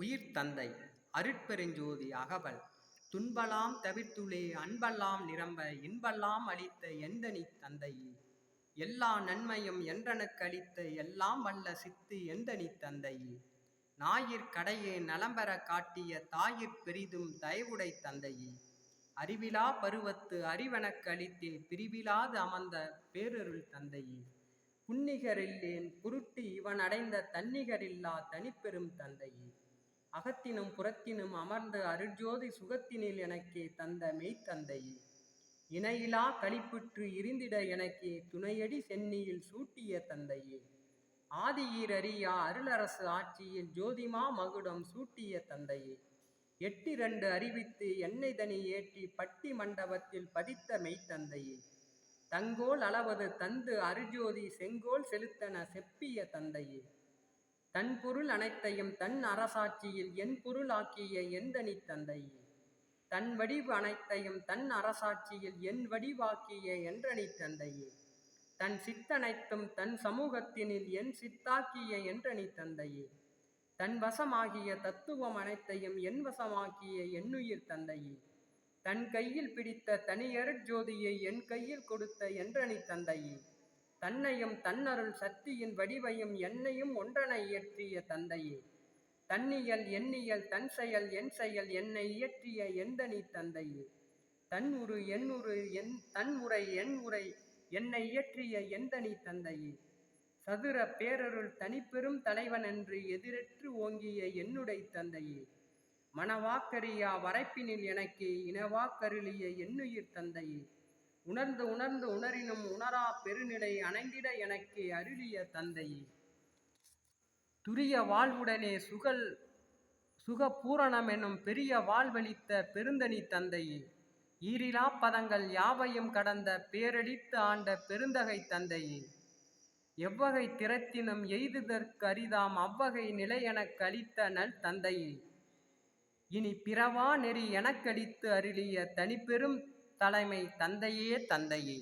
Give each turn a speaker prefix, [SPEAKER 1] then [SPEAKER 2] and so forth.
[SPEAKER 1] உயிர் தந்தை அருட்பெருஞ்சோதி அகவல். துன்பலாம் தவிர்த்துளே அன்பெல்லாம் நிரம்ப இன்பெல்லாம் அளித்த எந்தனி தந்தையே எல்லா நன்மையும் என்றனுக்கு அளித்த எல்லாம் வல்ல சித்து எந்தனி தந்தையே நாயிற் கடையே நலம்பெற காட்டிய தாயிற் பெரிதும் தயவுடை தந்தையே அறிவிலா பருவத்து அறிவனக்கு அளித்தே பிரிவிலாது அமர்ந்த பேரருள் தந்தையே புன்னிகரில்லேன் குருட்டு இவன் அடைந்த தன்னிகரில்லா தனிப்பெரும் தந்தையே அகத்தினும் புறத்தினும் அமர்ந்து அருட்ஜோதி சுகத்தினில் எனக்கு தந்த மெய்த்தந்தையே இணையிலா களிப்புற்று இருந்திட எனக்கு துணையடி சென்னியில் சூட்டிய தந்தையே ஆதியீரறியா அருளரசு ஆட்சியில் ஜோதிமா மகுடம் சூட்டிய தந்தையே எட்டிரண்டு அறிவித்து எண்ணெய் தனி ஏற்றி பட்டி மண்டபத்தில் பதித்த மெய்த்தந்தையே தங்கோல் அளவது தந்து அருஜோதி செங்கோல் செலுத்தன செப்பிய தந்தையே தன் பொருள் அனைத்தையும் தன் அரசாட்சியில் என் பொருளாக்கிய எந்தனி தந்தையே தன் வடிவு அனைத்தையும் தன் அரசாட்சியில் என் வடிவாக்கிய என்றனி தந்தையே தன் சித்தனைத்தும் தன் சமூகத்தினில் என் சித்தாக்கிய என்றனி தந்தையே தன் வசமாகிய தத்துவம் அனைத்தையும் என் வசமாக்கிய என்னுயிர் தந்தையே தன் கையில் பிடித்த தனியருட் ஜோதியை என் கையில் கொடுத்த என்றனி தந்தையே தன்னையும் தன்னருள் சக்தியின் வடிவையும் என்னையும் ஒன்றனை இயற்றிய தந்தையே. தன்னியல் எண்ணியல் தன் செயல் என் செயல் என்னை இயற்றிய எந்தனி தந்தையே. தன் உரு என் என் தன் உரை என் உரை என்னை இயற்றிய எந்தனி தந்தையே. சதுர பேரருள் தனிப்பெரும் தலைவன் என்று எதிரற்று ஓங்கிய என்னுடை தந்தையே. மணவாக்கரியா வரைப்பினில் எனக்கு இனவாக்கருளிய என்னுயிர் தந்தையே. உணர்ந்து உணர்ந்து உணரினும் உணரா பெருநிலை அணங்கிட எனக்கு அருளிய தந்தையே துரிய வாழ்வுடனே சுகல் சுகபூரணம் எனும் பெரிய வாழ்வளித்த பெருந்தனி தந்தையே ஈரிலா பதங்கள் யாவையும் கடந்த பேரடித்து ஆண்ட பெருந்தகை தந்தையே எவ்வகை திறத்தினும் எய்துதற்கு அரிதாம் அவ்வகை நிலை எனக்கு அளித்த நல் தந்தையே இனி பிறவா நெறி எனக்கடித்து அருளிய தனிப்பெரும் தலைமை தந்தையே தந்தையே.